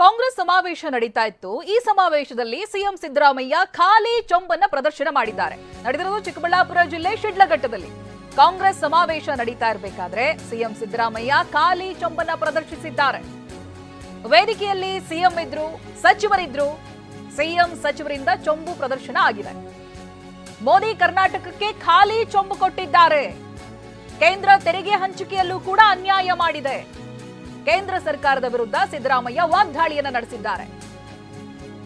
ಕಾಂಗ್ರೆಸ್ ಸಮಾವೇಶ ನಡೀತಾ ಇತ್ತು. ಈ ಸಮಾವೇಶದಲ್ಲಿ ಸಿಎಂ ಸಿದ್ದರಾಮಯ್ಯ ಖಾಲಿ ಚೊಂಬನ್ನ ಪ್ರದರ್ಶನ ಮಾಡಿದ್ದಾರೆ. ನಡೆದಿರೋದು ಚಿಕ್ಕಬಳ್ಳಾಪುರ ಜಿಲ್ಲೆ ಶಿಡ್ಲಘಟ್ಟದಲ್ಲಿ. ಕಾಂಗ್ರೆಸ್ ಸಮಾವೇಶ ನಡೀತಾ ಇರಬೇಕಾದ್ರೆ ಸಿಎಂ ಸಿದ್ದರಾಮಯ್ಯ ಖಾಲಿ ಚೊಂಬನ್ನ ಪ್ರದರ್ಶಿಸಿದ್ದಾರೆ. ವೇದಿಕೆಯಲ್ಲಿ ಸಿಎಂ ಇದ್ರು, ಸಚಿವರಿದ್ರು, ಸಿಎಂ ಸಚಿವರಿಂದ ಚೊಂಬು ಪ್ರದರ್ಶನ ಆಗಿದೆ. ಮೋದಿ ಕರ್ನಾಟಕಕ್ಕೆ ಖಾಲಿ ಚೊಂಬು ಕೊಟ್ಟಿದ್ದಾರೆ. ಕೇಂದ್ರ ತೆರಿಗೆ ಹಂಚಿಕೆಯಲ್ಲೂ ಕೂಡ ಅನ್ಯಾಯ ಮಾಡಿದೆ. ಕೇಂದ್ರ ಸರ್ಕಾರದ ವಿರುದ್ಧ ಸಿದ್ದರಾಮಯ್ಯ ವಾಗ್ದಾಳಿಯನ್ನ ನಡೆಸಿದ್ದಾರೆ.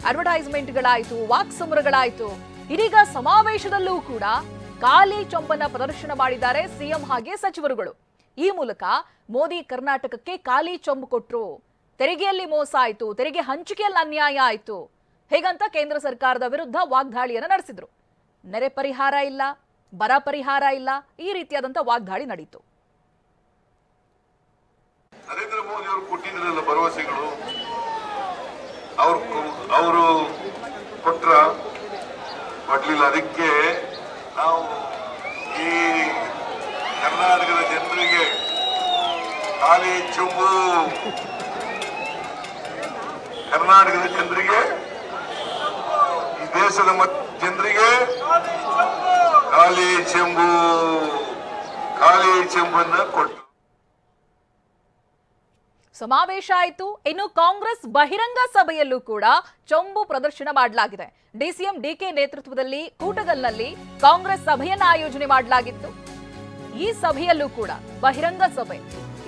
ಅಡ್ವರ್ಟೈಸ್ಮೆಂಟ್ಗಳಾಯಿತು ವಾಕ್ಸಮರಗಳಾಯಿತು ಇದೀಗ ಸಮಾವೇಶದಲ್ಲೂ ಕೂಡ ಖಾಲಿ ಚೊಂಬನ್ನ ಪ್ರದರ್ಶನ ಮಾಡಿದ್ದಾರೆ ಸಿಎಂ ಹಾಗೆ ಸಚಿವರುಗಳು. ಈ ಮೂಲಕ ಮೋದಿ ಕರ್ನಾಟಕಕ್ಕೆ ಖಾಲಿ ಚೊಂಬು ಕೊಟ್ಟರು ತೆರಿಗೆಯಲ್ಲಿ ಮೋಸ ಆಯಿತು, ತೆರಿಗೆ ಹಂಚಿಕೆಯಲ್ಲಿ ಅನ್ಯಾಯ ಆಯಿತು. ಹೇಗಂತ ಕೇಂದ್ರ ಸರ್ಕಾರದ ವಿರುದ್ಧ ವಾಗ್ದಾಳಿಯನ್ನು ನಡೆಸಿದ್ರು. ನೆರೆ ಪರಿಹಾರ ಇಲ್ಲ, ಬರ ಪರಿಹಾರ ಇಲ್ಲ, ಈ ರೀತಿಯಾದಂಥ ವಾಗ್ದಾಳಿ ನಡೀತು. ನರೇಂದ್ರ ಮೋದಿ ಅವರು ಕೊಟ್ಟಿದ್ರಲ್ಲ ಭರವಸೆಗಳು, ಅವ್ರು ಅವರು ಕೊಟ್ರ ಕೊಡ್ಲಿಲ್ಲ ಅದಕ್ಕೆ ನಾವು ಈ ಕರ್ನಾಟಕದ ಜನರಿಗೆ ಖಾಲಿ ಚುಂಬು. ಕರ್ನಾಟಕದ ಜನರಿಗೆ, ಈ ದೇಶದ ಜನರಿಗೆ ಖಾಲಿ ಚೆಂಬು. ಖಾಲಿ ಚೆಂಬನ್ನ ಕೊಟ್ಟು ಸಮಾವೇಶ ಆಯಿತು. ಇನ್ನು ಕಾಂಗ್ರೆಸ್ ಬಹಿರಂಗ ಸಭೆಯಲ್ಲೂ ಕೂಡ ಚೊಂಬು ಪ್ರದರ್ಶನ ಮಾಡಲಾಗಿದೆ. ಡಿಸಿಎಂ ಡಿಕೆ ನೇತೃತ್ವದಲ್ಲಿ ಕೂಟಗಲ್ನಲ್ಲಿ ಕಾಂಗ್ರೆಸ್ ಸಭೆಯನ್ನ ಆಯೋಜನೆ ಮಾಡಲಾಗಿತ್ತು. ಈ ಸಭೆಯಲ್ಲೂ ಕೂಡ ಬಹಿರಂಗ ಸಭೆ.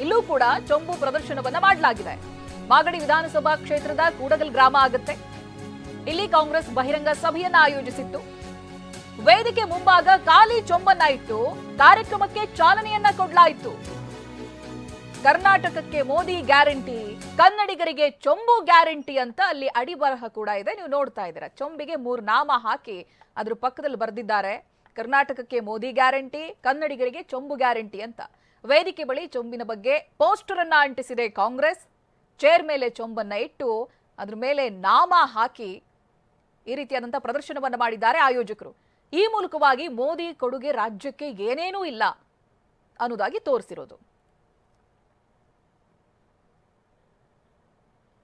ಇಲ್ಲೂ ಕೂಡ ಚೊಂಬು ಪ್ರದರ್ಶನವನ್ನ ಮಾಡಲಾಗಿದೆ. ಮಾಗಡಿ ವಿಧಾನಸಭಾ ಕ್ಷೇತ್ರದ ಕೂಡಗಲ್ ಗ್ರಾಮ ಆಗುತ್ತೆ. ಇಲ್ಲಿ ಕಾಂಗ್ರೆಸ್ ಬಹಿರಂಗ ಸಭೆಯನ್ನ ಆಯೋಜಿಸಿತ್ತು. ವೇದಿಕೆ ಮುಂಭಾಗ ಖಾಲಿ ಚೊಂಬನ್ನ ಇಟ್ಟು ಕಾರ್ಯಕ್ರಮಕ್ಕೆ ಚಾಲನೆಯನ್ನ ಕೊಡಲಾಯಿತು. ಕರ್ನಾಟಕಕ್ಕೆ ಮೋದಿ ಗ್ಯಾರಂಟಿ, ಕನ್ನಡಿಗರಿಗೆ ಚೊಂಬು ಗ್ಯಾರಂಟಿ ಅಂತ ಅಲ್ಲಿ ಅಡಿಬರಹ ಕೂಡ ಇದೆ. ನೀವು ನೋಡ್ತಾ ಇದ್ದೀರಾ, ಚೊಂಬಿಗೆ ಮೂರು ನಾಮ ಹಾಕಿ ಅದ್ರ ಪಕ್ಕದಲ್ಲಿ ಬರೆದಿದ್ದಾರೆ. ಕರ್ನಾಟಕಕ್ಕೆ ಮೋದಿ ಗ್ಯಾರಂಟಿ, ಕನ್ನಡಿಗರಿಗೆ ಚೊಂಬು ಗ್ಯಾರಂಟಿ ಅಂತ. ವೇದಿಕೆ ಬಳಿ ಚೊಂಬಿನ ಬಗ್ಗೆ ಪೋಸ್ಟರ್ ಅನ್ನ ಅಂಟಿಸಿದೆ ಕಾಂಗ್ರೆಸ್. ಚೇರ್ ಮೇಲೆ ಚೊಂಬನ್ನ ಇಟ್ಟು ಅದ್ರ ಮೇಲೆ ನಾಮ ಹಾಕಿ ಈ ರೀತಿಯಾದಂತಹ ಪ್ರದರ್ಶನವನ್ನು ಮಾಡಿದ್ದಾರೆ ಆಯೋಜಕರು. ಈ ಮೂಲಕವಾಗಿ ಮೋದಿ ಕೊಡುಗೆ ರಾಜ್ಯಕ್ಕೆ ಏನೇನೂ ಇಲ್ಲ ಅನ್ನೋದಾಗಿ ತೋರಿಸಿರೋದು.